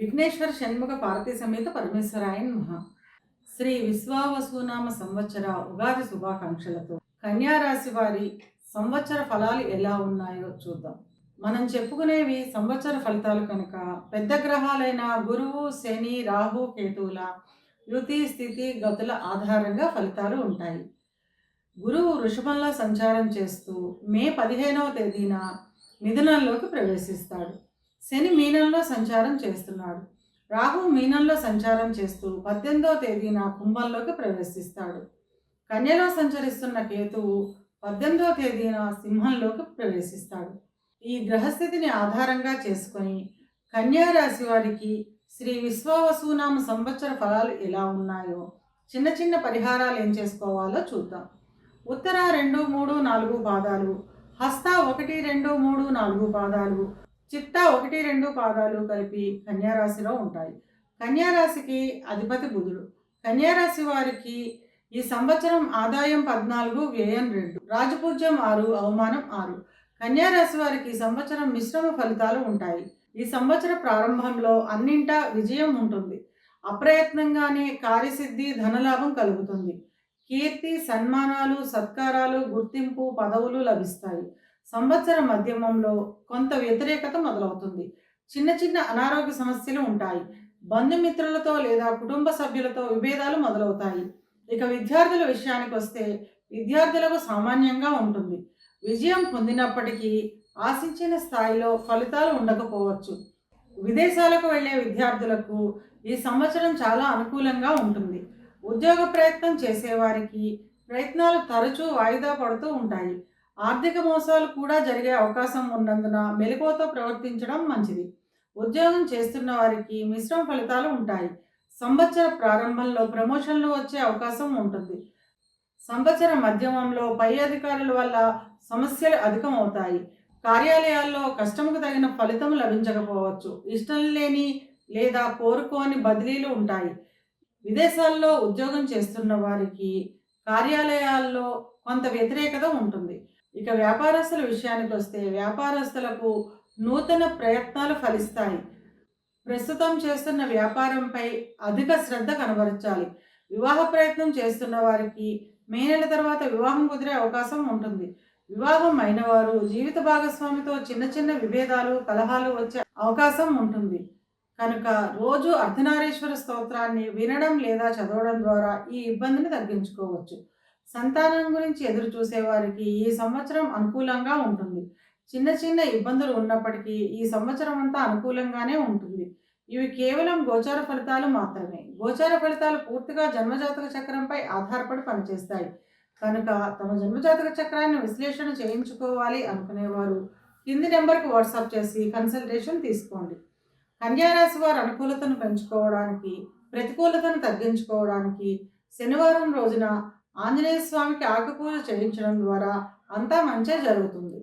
విఘ్నేశ్వర షణ్ముఖ పార్వతీ సమేత పరమేశ్వరాయన్ మహా శ్రీ విశ్వావసునామ సంవత్సర ఉగాది శుభాకాంక్షలతో కన్యా రాశి వారి సంవత్సర ఫలాలు ఎలా ఉన్నాయో చూద్దాం. మనం చెప్పుకునేవి సంవత్సర ఫలితాలు కనుక పెద్ద గ్రహాలైన గురువు శని రాహు కేతువుల యుతి స్థితి గతుల ఆధారంగా ఫలితాలు ఉంటాయి. గురువు వృషభంలో సంచారం చేస్తూ మే పదిహేనవ తేదీన మిథునంలోకి ప్రవేశిస్తాడు. శని మీనంలో సంచారం చేస్తున్నాడు. రాహు మీనంలో సంచారం చేస్తూ పద్దెనిమిదవ తేదీన కుంభంలోకి ప్రవేశిస్తాడు. కన్యలో సంచరిస్తున్న కేతువు పద్దెనిమిదవ తేదీన సింహంలోకి ప్రవేశిస్తాడు. ఈ గ్రహస్థితిని ఆధారంగా చేసుకొని కన్యారాశి వారికి శ్రీ విశ్వవసునామ సంవత్సర ఫలాలు ఎలా ఉన్నాయో చిన్న చిన్న పరిహారాలు ఏం చేసుకోవాలో చూద్దాం. ఉత్తర రెండు మూడు నాలుగు పాదాలు హస్త ఒకటి రెండు మూడు నాలుగు పాదాలు చిత్త ఒకటి రెండు పాదాలు కలిపి కన్యారాశిలో ఉంటాయి. కన్యారాశికి అధిపతి బుధుడు. కన్యారాశి వారికి ఈ సంవత్సరం ఆదాయం పద్నాలుగు వ్యయం రెండు. రాజపూజ్యం ఆరు అవమానం ఆరు. కన్యారాశి వారికి ఈ సంవత్సరం మిశ్రమ ఫలితాలు ఉంటాయి. ఈ సంవత్సర ప్రారంభంలో అన్నింటా విజయం ఉంటుంది. అప్రయత్నంగానే కార్యసిద్ధి ధనలాభం కలుగుతుంది. కీర్తి సన్మానాలు సత్కారాలు గుర్తింపు పదవులు లభిస్తాయి. సంవత్సర మధ్యమంలో కొంత వ్యతిరేకత మొదలవుతుంది. చిన్న చిన్న అనారోగ్య సమస్యలు ఉంటాయి. బంధుమిత్రులతో లేదా కుటుంబ సభ్యులతో విభేదాలు మొదలవుతాయి. ఇక విద్యార్థుల విషయానికి వస్తే విద్యార్థులకు సామాన్యంగా ఉంటుంది. విజయం పొందినప్పటికీ ఆశించిన స్థాయిలో ఫలితాలు ఉండకపోవచ్చు. విదేశాలకు వెళ్ళే విద్యార్థులకు ఈ సంవత్సరం చాలా అనుకూలంగా ఉంటుంది. ఉద్యోగ ప్రయత్నం చేసేవారికి ప్రయత్నాలు తరచూ వాయిదా పడుతూ ఉంటాయి. ఆర్థిక మోసాలు కూడా జరిగే అవకాశం ఉన్నందున మెలకువతో ప్రవర్తించడం మంచిది. ఉద్యోగం చేస్తున్న వారికి మిశ్రమ ఫలితాలు ఉంటాయి. సంవత్సర ప్రారంభంలో ప్రమోషన్లు వచ్చే అవకాశం ఉంటుంది. సంవత్సర మధ్యమంలో పై అధికారుల వల్ల సమస్యలు అధికమవుతాయి. కార్యాలయాల్లో కష్టంకు తగిన ఫలితం లభించకపోవచ్చు. ఇష్టం లేని లేదా కోరుకోని బదిలీలు ఉంటాయి. విదేశాల్లో ఉద్యోగం చేస్తున్న వారికి కార్యాలయాల్లో కొంత వ్యతిరేకత ఉంటుంది. ఇక వ్యాపారస్తుల విషయానికి వస్తే వ్యాపారస్తులకు నూతన ప్రయత్నాలు ఫలిస్తాయి. ప్రస్తుతం చేస్తున్న వ్యాపారంపై అధిక శ్రద్ధ కనబరచాలి. వివాహ ప్రయత్నం చేస్తున్న వారికి మే నెల తర్వాత వివాహం కుదిరే అవకాశం ఉంటుంది. వివాహం అయిన వారు జీవిత భాగస్వామితో చిన్న చిన్న విభేదాలు కలహాలు వచ్చే అవకాశం ఉంటుంది. కనుక రోజు అర్ధనారీశ్వర స్తోత్రాన్ని వినడం లేదా చదవడం ద్వారా ఈ ఇబ్బందిని తగ్గించుకోవచ్చు. సంతానం గురించి ఎదురు చూసేవారికి ఈ సంవత్సరం అనుకూలంగా ఉంటుంది. చిన్న చిన్న ఇబ్బందులు ఉన్నప్పటికీ ఈ సంవత్సరం అంతా అనుకూలంగానే ఉంటుంది. ఇవి కేవలం గోచార ఫలితాలు మాత్రమే. గోచార ఫలితాలు పూర్తిగా జన్మజాతక చక్రంపై ఆధారపడి పనిచేస్తాయి. కనుక తమ జన్మజాతక చక్రాన్ని విశ్లేషణ చేయించుకోవాలి అనుకునేవారు కింది నెంబర్కి వాట్సాప్ చేసి కన్సల్టేషన్ తీసుకోండి. కన్యారాశి వారు అనుకూలతను పెంచుకోవడానికి ప్రతికూలతను తగ్గించుకోవడానికి శనివారం రోజున ఆంజనేయ స్వామికి ఆకుపూజ చేయించడం ద్వారా అంతా మంచే జరుగుతుంది.